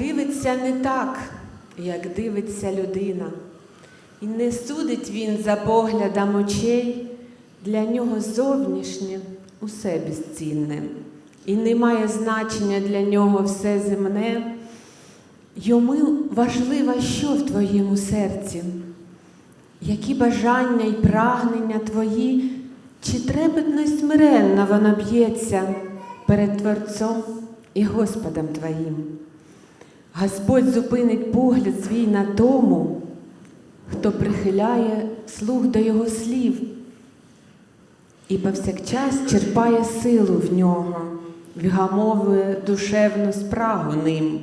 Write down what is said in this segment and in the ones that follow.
дивиться не так, як дивиться людина, і не судить він за поглядом очей, для нього зовнішнє усе безцінне, і не має значення для нього все земне. Йому важливо, що в твоєму серці, які бажання і прагнення твої, чи трепетно й смиренно воно б'ється перед Творцом і Господом Твоїм. Господь зупинить погляд свій на тому, хто прихиляє слух до Його слів і повсякчас черпає силу в нього, вгамовує душевну спрагу ним.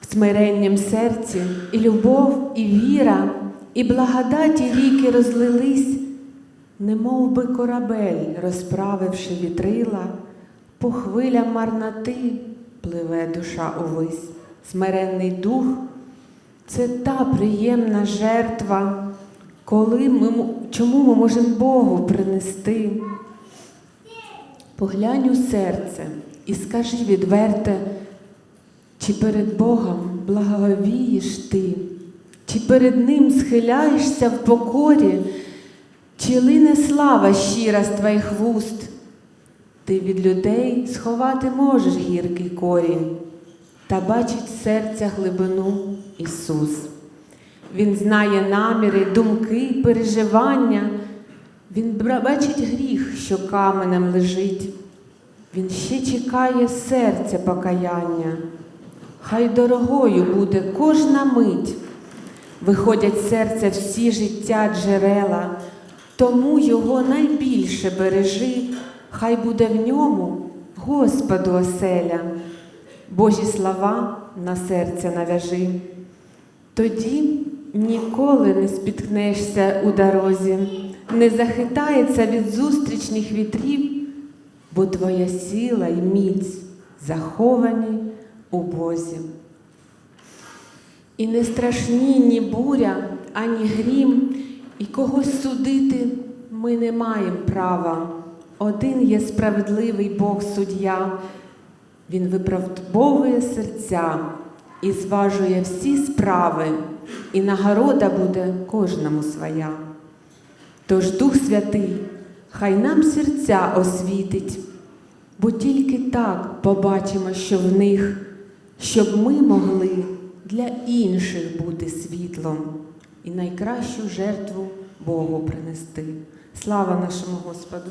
В смиренням серці і любов, і віра, і благодаті ріки розлились, немов би корабель, розправивши вітрила, по хвилям марноти пливе душа увись. Смиренний дух це та приємна жертва, коли ми, чому ми можемо Богу принести. Поглянь у серце і скажи відверте, чи перед Богом благовієш ти, чи перед Ним схиляєшся в покорі, чи лине слава щира з твоїх вуст? Ти від людей сховати можеш гіркий корінь, та бачить серця глибину Ісус. Він знає наміри, думки, переживання. Він бачить гріх, що каменем лежить. Він ще чекає серця покаяння. Хай дорогою буде кожна мить. Виходять серця всі життя джерела, тому його найбільше бережи, хай буде в ньому Господу оселя. Божі слова на серце навяжи. Тоді ніколи не спіткнешся у дорозі, не захитається від зустрічних вітрів, бо твоя сила й міць заховані у Бозі. І не страшні ні буря, ані грім, і когось судити ми не маємо права. Один є справедливий Бог суддя, Він виправдовує серця і зважує всі справи, і нагорода буде кожному своя. Тож Дух Святий, хай нам серця освітить, бо тільки так побачимо, що в них, щоб ми могли для інших бути світлом і найкращу жертву Богу принести. Слава нашому Господу!